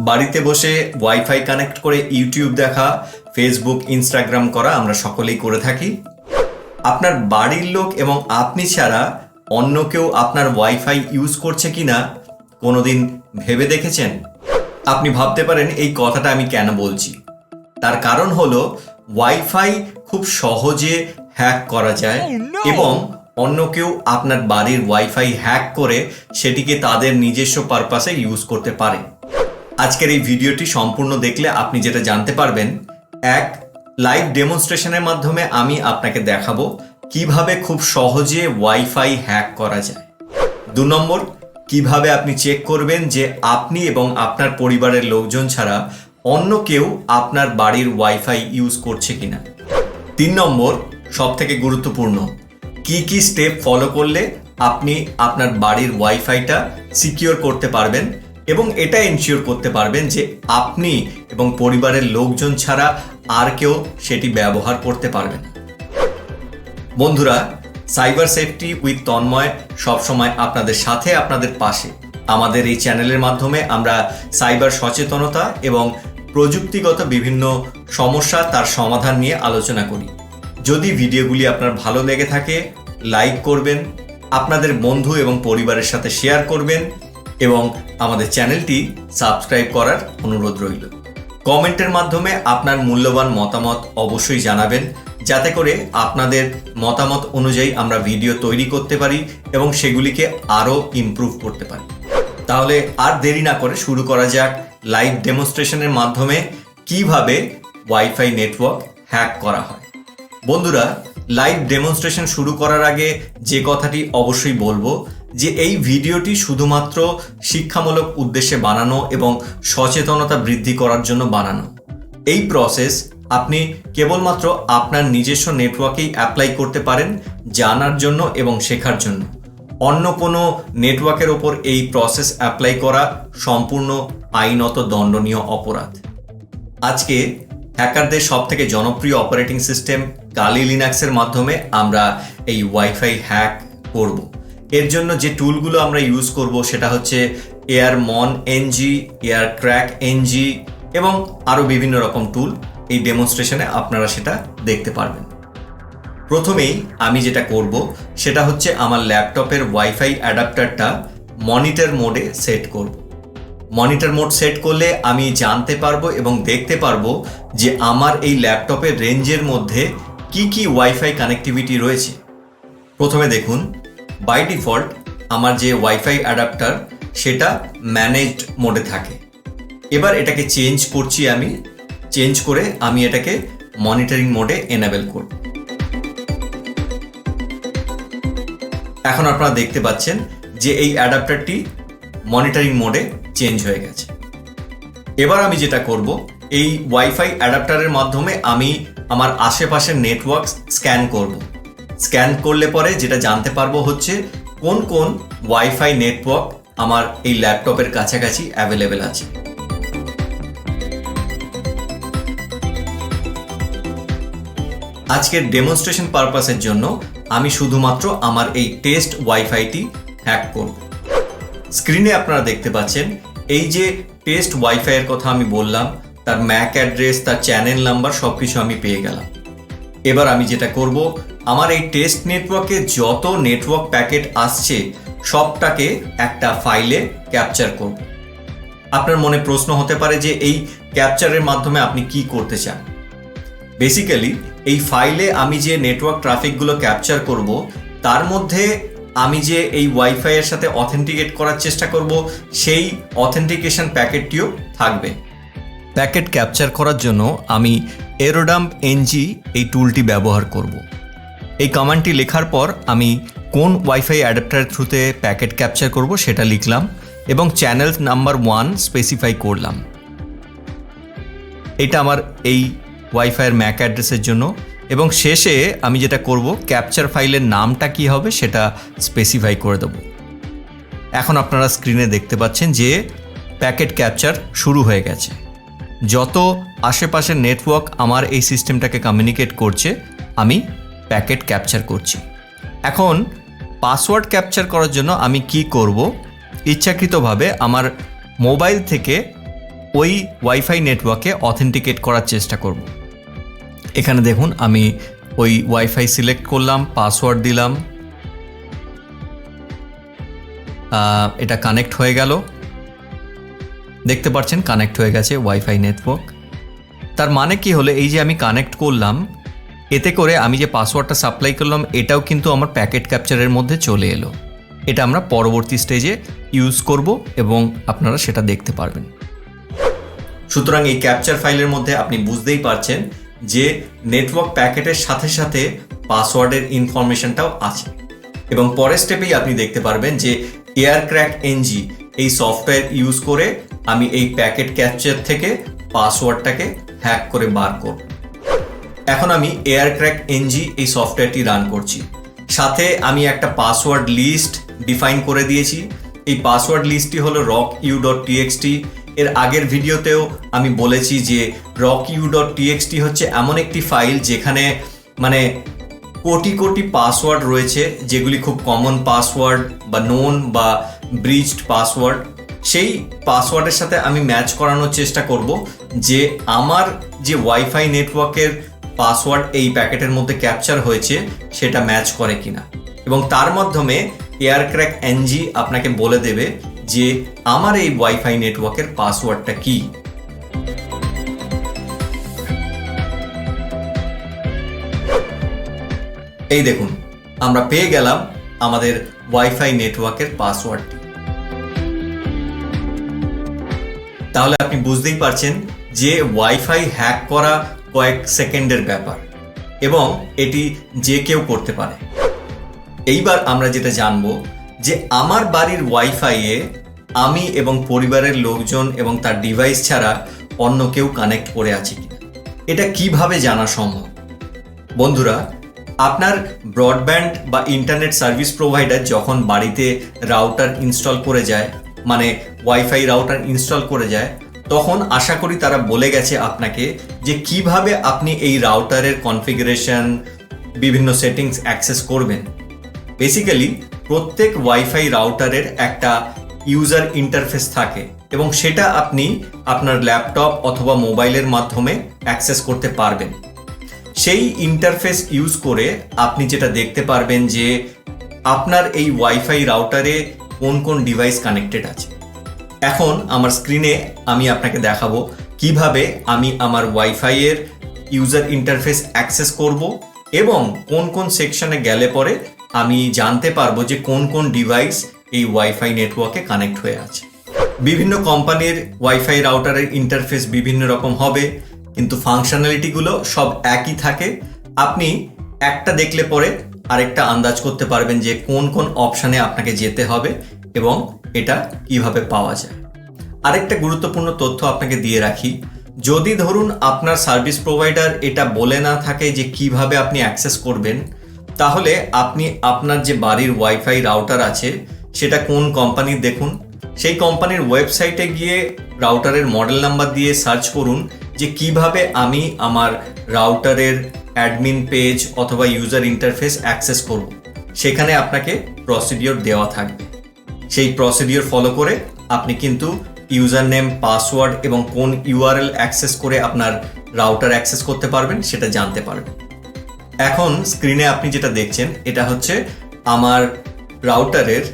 বাড়িতে বসে wifi connect করে ইউটিউব দেখা ফেসবুক ইনস্টাগ্রাম করা আমরা সকলেই করে থাকি। আপনার বাড়ির লোক এবং আপনি ছাড়া অন্য কেউ আপনার ওয়াইফাই ইউজ করছে কি কিনা কোনোদিন ভেবে দেখেছেন? আপনি ভাবতে পারেন এই কথাটা আমি কেন বলছি। তার কারণ হলো ওয়াইফাই খুব সহজে হ্যাক করা যায় এবং অন্য কেউ আপনার বাড়ির ওয়াইফাই হ্যাক করে সেটিকে তাদের নিজস্ব পারপাসে ইউজ করতে পারে। আজকের এই ভিডিওটি সম্পূর্ণ দেখলে আপনি যেটা জানতে পারবেন, এক লাইভ ডেমনস্ট্রেশনের মাধ্যমে আমি আপনাকে দেখাবো কীভাবে খুব সহজে ওয়াইফাই হ্যাক করা যায়। দু নম্বর, কীভাবে আপনি চেক করবেন যে আপনি এবং আপনার পরিবারের লোকজন ছাড়া অন্য কেউ আপনার বাড়ির ওয়াইফাই ইউজ করছে কিনা। তিন নম্বর সব থেকে গুরুত্বপূর্ণ, কি কি স্টেপ ফলো করলে আপনি আপনার বাড়ির ওয়াইফাইটা সিকিওর করতে পারবেন এবং এটা এনশিওর করতে পারবেন যে আপনি এবং পরিবারের লোকজন ছাড়া আর কেউ সেটি ব্যবহার করতে পারবে না। বন্ধুরা সাইবার সেফটি উইথ তন্ময় সবসময় আপনাদের সাথে, আপনাদের পাশে। আমাদের এই চ্যানেলের মাধ্যমে আমরা সাইবার সচেতনতা এবং প্রযুক্তিগত বিভিন্ন সমস্যা তার সমাধান নিয়ে আলোচনা করি। যদি ভিডিওগুলি আপনার ভালো লেগে থাকে লাইক করবেন, আপনাদের বন্ধু এবং পরিবারের সাথে শেয়ার করবেন এবং আমাদের চ্যানেলটি সাবস্ক্রাইব করার অনুরোধ রইল। কমেন্টের মাধ্যমে আপনার মূল্যবান মতামত অবশ্যই জানাবেন, যাতে করে আপনাদের মতামত অনুযায়ী আমরা ভিডিও তৈরি করতে পারি এবং সেগুলিকে আরও ইমপ্রুভ করতে পারি। তাহলে আর দেরি না করে শুরু করা যাক লাইভ ডেমনস্ট্রেশনের মাধ্যমে কীভাবে ওয়াইফাই নেটওয়ার্ক হ্যাক করা হয়। বন্ধুরা লাইভ ডেমনস্ট্রেশন শুরু করার আগে যে কথাটি অবশ্যই বলব যে এই ভিডিওটি শুধুমাত্র শিক্ষামূলক উদ্দেশ্যে বানানো এবং সচেতনতা বৃদ্ধি করার জন্য বানানো। এই প্রসেস আপনি কেবলমাত্র আপনার নিজস্ব নেটওয়ার্কেই অ্যাপ্লাই করতে পারেন জানার জন্য এবং শেখার জন্য। অন্য কোনো নেটওয়ার্কের ওপর এই প্রসেস অ্যাপ্লাই করা সম্পূর্ণ আইনত দণ্ডনীয় অপরাধ। আজকে হ্যাকারদের সব থেকে জনপ্রিয় অপারেটিং সিস্টেম কালি লিনাক্সের মাধ্যমে আমরা এই ওয়াইফাই হ্যাক করব। এর জন্য যে টুলগুলো আমরা ইউজ করব সেটা হচ্ছে এয়ার মন এনজি এয়ার ক্র্যাক এনজি এবং আরও বিভিন্ন রকম টুল এই ডেমনস্ট্রেশনে আপনারা সেটা দেখতে পারবেন। প্রথমেই আমি যেটা করব সেটা হচ্ছে আমার ল্যাপটপের ওয়াইফাই অ্যাডাপ্টারটা মনিটর মোডে সেট করব। মনিটর মোড সেট করলে আমি জানতে পারব এবং দেখতে পারব যে আমার এই ল্যাপটপের রেঞ্জের মধ্যে কি কি ওয়াইফাই কানেক্টিভিটি রয়েছে। প্রথমে দেখুন বাই ডিফল্ট আমার যে ওয়াইফাই অ্যাডাপ্টার, সেটা ম্যানেজড মোডে থাকে। এবার এটাকে চেঞ্জ করছি আমি। চেঞ্জ করে আমি এটাকে মনিটরিং মোডে এনাবেল করব। এখন আপনারা দেখতে পাচ্ছেন যে এই অ্যাডাপ্টারটি মনিটরিং মোডে চেঞ্জ হয়ে গেছে। এবার আমি যেটা করব, এই ওয়াইফাই অ্যাডাপ্টারের মাধ্যমে আমি আমার আশেপাশের নেটওয়ার্ক স্ক্যান করব। স্ক্যান করলে পরে যেটা জানতে পারব হচ্ছে কোন কোন ওয়াইফাই নেটওয়ার্ক আমার এই ল্যাপটপের কাছাকাছি অ্যাভেলেবেল আছে। আজকের ডেমনস্ট্রেশন পারপাসের জন্য আমি শুধুমাত্র আমার এই টেস্ট ওয়াইফাইটি হ্যাক করব। স্ক্রিনে আপনারা দেখতে পাচ্ছেন, এই যে টেস্ট ওয়াইফাইয়ের কথা আমি বললাম, তার ম্যাক অ্যাড্রেস, তার চ্যানেল নাম্বার সব কিছু আমি পেয়ে গেলাম। এবার আমি যেটা করব আমার এই টেস্ট নেটওয়ার্কে যত নেটওয়ার্ক প্যাকেট আসছে, সবটাকে একটা ফাইলে ক্যাপচার করব আপনার মনে প্রশ্ন হতে পারে যে এই ক্যাপচারের মাধ্যমে আপনি কি করতে চান? বেসিক্যালি এই ফাইলে আমি যে নেটওয়ার্ক ট্রাফিকগুলো ক্যাপচার করব, তার মধ্যে আমি যে এই ওয়াইফাইয়ের সাথে অথেন্টিকেট করার চেষ্টা করব, সেই অথেন্টিকেশন প্যাকেটটিও থাকবে। প্যাকেট ক্যাপচার করার জন্য আমি এরোডাম্প এনজি এই টুলটি ব্যবহার করব। এই কমান্ডটি লেখার পর আমি কোন ওয়াইফাই অ্যাডাপ্টার থ্রুতে প্যাকেট ক্যাপচার করব সেটা লিখলাম এবং চ্যানেল নাম্বার ওয়ান স্পেসিফাই করলাম। এটা আমার এই ওয়াইফাইয়ের ম্যাক অ্যাড্রেসের জন্য এবং শেষে আমি যেটা করব ক্যাপচার ফাইলের নামটা কি হবে সেটা স্পেসিফাই করে দেব। এখন আপনারা স্ক্রিনে দেখতে পাচ্ছেন যে প্যাকেট ক্যাপচার শুরু হয়ে গেছে। যত আশেপাশের নেটওয়ার্ক আমার এই সিস্টেমটাকে কমিউনিকেট করছে, আমি প্যাকেট ক্যাপচার করছি। এখন পাসওয়ার্ড ক্যাপচার করার জন্য আমি কি করব? ইচ্ছাকৃতভাবে আমার মোবাইল থেকে ওই ওয়াইফাই নেটওয়ার্কে অথেন্টিকেট করার চেষ্টা করব। এখানে দেখুন, আমি ওই ওয়াইফাই সিলেক্ট করলাম, পাসওয়ার্ড দিলাম। এটা কানেক্ট হয়ে গেল। দেখতে পাচ্ছেন, কানেক্ট হয়ে গেছে ওয়াইফাই নেটওয়ার্ক। তার মানে কি হলো, এই যে আমি কানেক্ট করলাম এতে করে আমি যে পাসওয়ার্ডটা সাপ্লাই করলাম, এটাও কিন্তু আমার প্যাকেট ক্যাপচারের মধ্যে চলে এলো। এটা আমরা পরবর্তী স্টেজে ইউজ করব এবং আপনারা সেটা দেখতে পারবেন। সুতরাং এই ক্যাপচার ফাইলের মধ্যে আপনি বুঝতেই পারছেন যে নেটওয়ার্ক প্যাকেটের সাথে সাথে পাসওয়ার্ডের ইনফরমেশনটাও আছে। এবং পরের স্টেপেই আপনি দেখতে পারবেন যে এয়ার ক্র্যাক এনজি এই সফটওয়্যার ইউজ করে আমি এই প্যাকেট ক্যাপচার থেকে পাসওয়ার্ডটাকে হ্যাক করে বার করব। এখন আমি এয়ার ক্র্যাক এনজি এই সফটওয়্যারটি রান করছি। সাথে আমি একটা পাসওয়ার্ড লিস্ট ডিফাইন করে দিয়েছি। এই পাসওয়ার্ড লিস্টটি হলো রক ইউ ডট টিএক্সটি এর আগের ভিডিওতেও আমি বলেছি যে রক ইউ ডট টিএক্সটি হচ্ছে এমন একটি ফাইল যেখানে মানে কোটি কোটি পাসওয়ার্ড রয়েছে, যেগুলি খুব কমন পাসওয়ার্ড বা নোন বা ব্রিজড পাসওয়ার্ড সেই পাসওয়ার্ডের সাথে আমি ম্যাচ করানোর চেষ্টা করব যে আমার যে ওয়াইফাই নেটওয়ার্কের পাসওয়ার্ড এই প্যাকেটের মধ্যে ক্যাপচার হয়েছে, সেটা ম্যাচ করে কিনা। এবং তার মাধ্যমে এয়ার ক্র্যাক এনজি আপনাকে বলে দেবে যে, আমার এই ওয়াইফাই নেটওয়ার্কের পাসওয়ার্ডটা কী? এই দেখুন, আমরা পেয়ে গেলাম আমাদের ওয়াইফাই নেটওয়ার্কের পাসওয়ার্ডটি। তাহলে আপনি বুঝতেই পারছেন যে, ওয়াইফাই হ্যাক করা কয়েক সেকেন্ডের ব্যাপার। এবং এটি যে কেউ করতে পারে। এইবার আমরা যেটা জানব যে আমার বাড়ির ওয়াইফাইয়ে আমি এবং পরিবারের লোকজন এবং তার ডিভাইস ছাড়া অন্য কেউ কানেক্ট করে আছে কিনা। এটা কীভাবে জানা সম্ভব? বন্ধুরা, আপনার ব্রডব্যান্ড বা ইন্টারনেট সার্ভিস প্রোভাইডার যখন বাড়িতে রাউটার ইনস্টল করে যায় মানে ওয়াইফাই রাউটার ইনস্টল করে যায় তখন আশা করি তারা বলে গেছে আপনাকে যে কীভাবে আপনি এই রাউটারের কনফিগারেশন বিভিন্ন সেটিংস অ্যাক্সেস করবেন। বেসিক্যালি প্রত্যেক ওয়াইফাই রাউটারের একটা ইউজার ইন্টারফেস থাকে এবং সেটা আপনি আপনার ল্যাপটপ অথবা মোবাইলের মাধ্যমে অ্যাক্সেস করতে পারবেন। সেই ইন্টারফেস ইউজ করে আপনি যেটা দেখতে পারবেন যে আপনার এই ওয়াইফাই রাউটারে কোন কোন ডিভাইস কানেক্টেড আছে। এখন আমার স্ক্রিনে আমি আপনাকে দেখাবো কীভাবে আমি আমার ওয়াইফাইয়ের ইউজার ইন্টারফেস অ্যাক্সেস করব এবং কোন কোন সেকশনে গেলে পরে আমি জানতে পারব যে কোন কোন ডিভাইস এই ওয়াইফাই নেটওয়ার্কে কানেক্ট হয়ে আছে। বিভিন্ন কোম্পানির ওয়াইফাই রাউটারের ইন্টারফেস বিভিন্ন রকম হবে, কিন্তু ফাংশনালিটিগুলো সব একই থাকে। আপনি একটা দেখলে পরে আরেকটা আন্দাজ করতে পারবেন যে কোন কোন অপশানে আপনাকে যেতে হবে। এবং এটা কীভাবে পাওয়া যায়। আরেকটা গুরুত্বপূর্ণ তথ্য আপনাকে দিয়ে রাখি, যদি ধরুন আপনার সার্ভিস প্রোভাইডার এটা বলে না থাকে যে কীভাবে আপনি অ্যাক্সেস করবেন, তাহলে আপনি আপনার যে বাড়ির ওয়াইফাই রাউটার আছে, সেটা কোন কোম্পানির দেখুন। সেই কোম্পানির ওয়েবসাইটে গিয়ে রাউটারের মডেল নাম্বার দিয়ে সার্চ করুন যে কীভাবে আমি আমার রাউটারের অ্যাডমিন পেজ অথবা ইউজার ইন্টারফেস অ্যাক্সেস করব। সেখানে আপনাকে প্রসিডিওর দেওয়া থাকবে। সেই প্রসিডিওর ফলো করে আপনি কিন্তু ইউজার নেম পাসওয়ার্ড এবং কোন ইউআরএল অ্যাক্সেস করে আপনার রাউটার অ্যাক্সেস করতে পারবেন, সেটা জানতে পারবেন। এখন স্ক্রিনে আপনি যেটা দেখছেন, এটা হচ্ছে আমার রাউটারের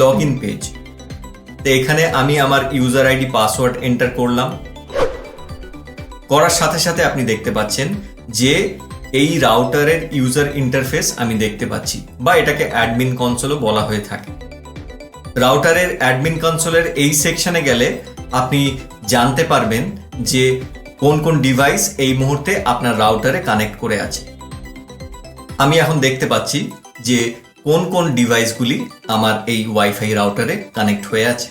লগ ইন পেজ তো এখানে আমি আমার ইউজার আইডি পাসওয়ার্ড এন্টার করলাম। করার সাথে সাথে আপনি দেখতে পাচ্ছেন যে এই রাউটারের ইউজার ইন্টারফেস আমি দেখতে পাচ্ছি, বা এটাকে অ্যাডমিন কনসোলও বলা হয়ে থাকে। রাউটারের অ্যাডমিন কনসোলের এই সেকশনে গেলে আপনি জানতে পারবেন যে কোন কোন ডিভাইস এই মুহূর্তে আপনার রাউটারে কানেক্ট করে আছে। আমি এখন দেখতে পাচ্ছি যে কোন কোন ডিভাইসগুলি আমার এই ওয়াইফাই রাউটারে কানেক্ট হয়ে আছে।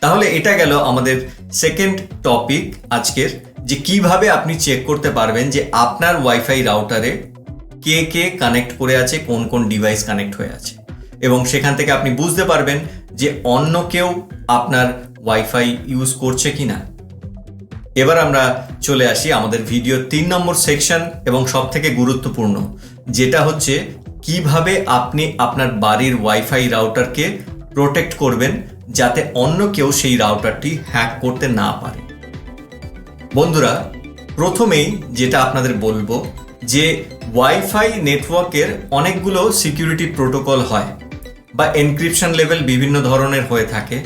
তাহলে এটা গেল আমাদের সেকেন্ড টপিক আজকের, যে কীভাবে আপনি চেক করতে পারবেন যে আপনার ওয়াইফাই রাউটারে কে কে কানেক্ট করে আছে, কোন কোন ডিভাইস কানেক্ট হয়ে আছে। এবং সেখান থেকে আপনি বুঝতে পারবেন যে অন্য কেউ আপনার ওয়াইফাই ইউজ করছে কি না এবার আমরা চলে আসি আমাদের ভিডিও তিন নম্বর সেকশন এবং সব থেকে গুরুত্বপূর্ণ, যেটা হচ্ছে কীভাবে আপনি আপনার বাড়ির ওয়াইফাই রাউটারকে প্রোটেক্ট করবেন যাতে অন্য কেউ সেই রাউটারটি হ্যাক করতে না পারে। বন্ধুরা, প্রথমেই যেটা আপনাদের বলব যে ওয়াইফাই নেটওয়ার্কের অনেকগুলো সিকিউরিটি প্রোটোকল হয়। বা এনক্রিপশন লেভেল বিভিন্ন ধরনের হয়ে থাকে,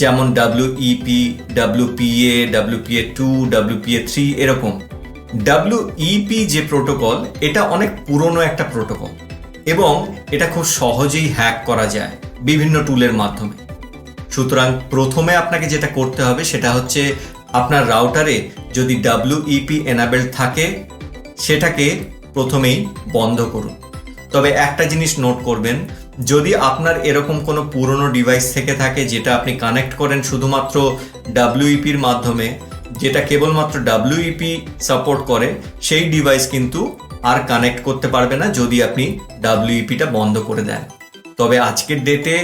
যেমন E WEP WPA WPA two WPA three এরকম। ডাব্লিউইপি যে প্রোটোকল এটা অনেক পুরনো একটা প্রোটোকল এবং এটা খুব সহজেই হ্যাক করা যায় বিভিন্ন টুলের মাধ্যমে। সুতরাং প্রথমে আপনাকে যেটা করতে হবে সেটা হচ্ছে আপনার রাউটারে যদি ডাব্লিউইপি এনাবেল থাকে, সেটাকে প্রথমেই বন্ধ করুন। তবে একটা জিনিস নোট করবেন যদি আপনার এরকম কোনো পুরনো ডিভাইস থেকে থাকে যেটা আপনি কানেক্ট করেন শুধুমাত্র ডাব্লিউইপির মাধ্যমে, যেটা কেবলমাত্র ডাব্লিউইপি সাপোর্ট করে, সেই ডিভাইস কিন্তু আর কানেক্ট করতে পারবে না যদি আপনি ডাব্লিউইপিটা বন্ধ করে দেন। তবে আজকের ডেটে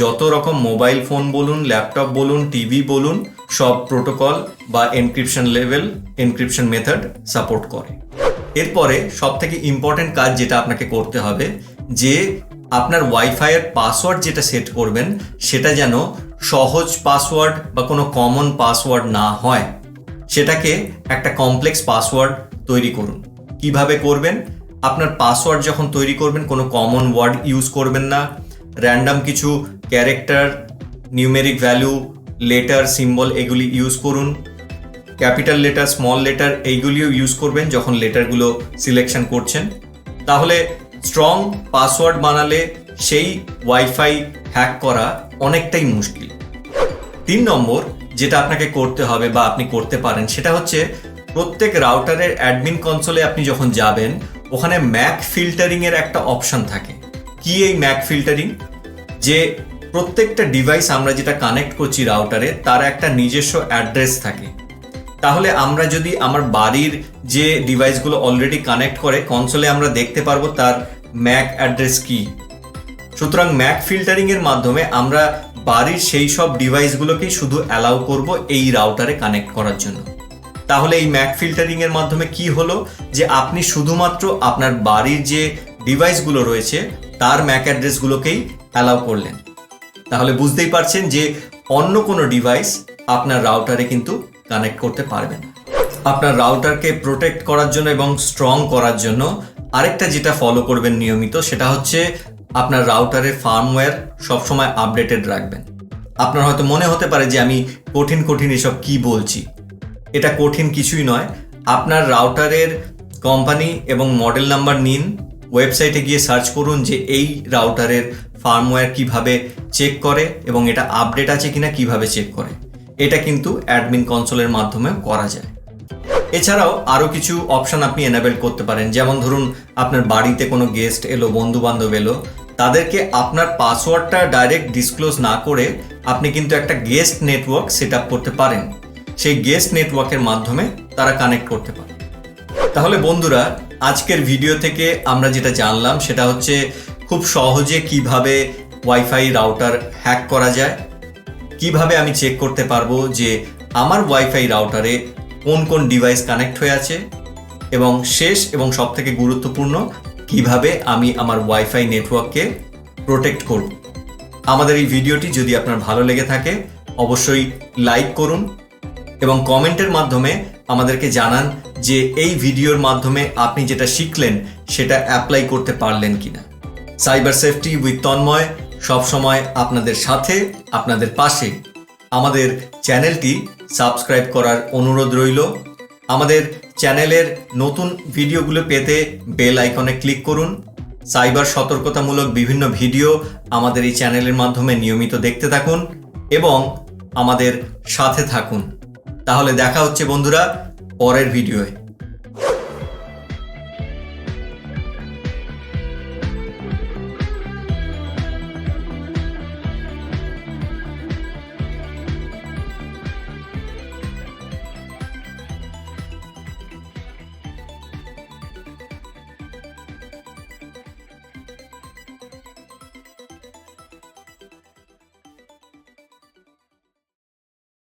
যত রকম মোবাইল ফোন বলুন ল্যাপটপ বলুন টিভি বলুন, সব প্রোটোকল বা encryption level encryption method support করে। এরপরে সব থেকে ইম্পর্টেন্ট কাজ যেটা আপনাকে করতে হবে, যে আপনার ওয়াইফাইয়ের পাসওয়ার্ড যেটা সেট করবেন, সেটা যেন সহজ পাসওয়ার্ড বা কোনো কমন পাসওয়ার্ড না হয়। সেটাকে একটা কমপ্লেক্স পাসওয়ার্ড তৈরি করুন। কীভাবে করবেন? আপনার পাসওয়ার্ড যখন তৈরি করবেন, কোনো কমন ওয়ার্ড ইউজ করবেন না। র্যান্ডম কিছু character numeric value letter symbol এগুলি ইউজ করুন। ক্যাপিটাল লেটার স্মল লেটার এইগুলিও ইউজ করবেন যখন লেটারগুলো সিলেকশন করছেন। তাহলে স্ট্রং পাসওয়ার্ড বানালে সেই ওয়াইফাই হ্যাক করা অনেকটাই মুশকিল। তিন নম্বর যেটা আপনাকে করতে হবে বা আপনি করতে পারেন, সেটা হচ্ছে প্রত্যেক রাউটারের অ্যাডমিন কনসোলে আপনি যখন যাবেন, ওখানে ম্যাক ফিল্টারিং এর একটা অপশন থাকে। কি এই ম্যাক ফিল্টারিং যে প্রত্যেকটা ডিভাইস আমরা যেটা কানেক্ট করছি রাউটারে তার একটা নিজস্ব অ্যাড্রেস থাকে। তাহলে আমরা যদি আমার বাড়ির যে ডিভাইসগুলো অলরেডি কানেক্ট করে কনসোলে আমরা দেখতে পারব তার ম্যাক অ্যাড্রেস কি। সুতরাং ম্যাক ফিল্টারিং এর মাধ্যমে আমরা বাড়ির সেই সব ডিভাইসগুলোকেই শুধু অ্যালাউ করব এই রাউটারে কানেক্ট করার জন্য। তাহলে এই ম্যাক ফিল্টারিং এর মাধ্যমে কি হলো? যে আপনি শুধুমাত্র আপনার বাড়ির যে ডিভাইসগুলো রয়েছে, তার ম্যাক অ্যাড্রেসগুলোকেই অ্যালাউ করলেন। তাহলে বুঝতেই পারছেন যে অন্য কোনো ডিভাইস আপনার রাউটারে কিন্তু কানেক্ট করতে পারবেন। আপনার রাউটারকে প্রোটেক্ট করার জন্য এবং স্ট্রং করার জন্য আরেকটা যেটা ফলো করবেন নিয়মিত সেটা হচ্ছে আপনার রাউটারের ফার্মওয়্যার সবসময় আপডেটেড রাখবেন। আপনার হয়তো মনে হতে পারে যে আমি কঠিন কঠিন এসব কি বলছি? এটা কঠিন কিছুই নয়। আপনার রাউটারের কোম্পানি এবং মডেল নাম্বার নিন ওয়েবসাইটে গিয়ে সার্চ করুন যে এই রাউটারের ফার্মওয়্যার কীভাবে চেক করে এবং এটা আপডেট আছে কিনা, কীভাবে চেক করে। এটা কিন্তু অ্যাডমিন কনসোলের মাধ্যমে করা যায়। এছাড়াও আরও কিছু অপশন আপনি এনাবেল করতে পারেন। যেমন ধরুন, আপনার বাড়িতে কোনো গেস্ট এলো বন্ধু বান্ধব এলো, তাদেরকে আপনার পাসওয়ার্ডটা ডাইরেক্ট ডিসক্লোজ না করে আপনি কিন্তু একটা গেস্ট নেটওয়ার্ক সেট করতে পারেন। সেই গেস্ট নেটওয়ার্কের মাধ্যমে তারা কানেক্ট করতে পারে। তাহলে বন্ধুরা, আজকের ভিডিও থেকে আমরা যেটা জানলাম, সেটা হচ্ছে খুব সহজে কীভাবে ওয়াইফাই রাউটার হ্যাক করা যায়। কীভাবে আমি চেক করতে পারব যে আমার ওয়াইফাই রাউটারে কোন কোন ডিভাইস কানেক্ট হয়ে আছে? এবং শেষ এবং সবথেকে গুরুত্বপূর্ণ, কীভাবে আমি আমার ওয়াইফাই নেটওয়ার্ককে প্রোটেক্ট করব? আমাদের এই ভিডিওটি যদি আপনার ভালো লেগে থাকে, অবশ্যই লাইক করুন এবং কমেন্টের মাধ্যমে আমাদেরকে জানান যে এই ভিডিওর মাধ্যমে আপনি যেটা শিখলেন, সেটা অ্যাপ্লাই করতে পারলেন কিনা। সাইবার সেফটি উইথ তন্ময় সবসময় আপনাদের সাথে, আপনাদের পাশে। আমাদের চ্যানেলটি সাবস্ক্রাইব করার অনুরোধ রইল। আমাদের চ্যানেলের নতুন ভিডিওগুলো পেতে বেল আইকনে ক্লিক করুন। সাইবার সতর্কতামূলক বিভিন্ন ভিডিও আমাদের এই চ্যানেলের মাধ্যমে নিয়মিত দেখতে থাকুন এবং আমাদের সাথে থাকুন। তাহলে দেখা হচ্ছে বন্ধুরা পরের ভিডিওয়ে।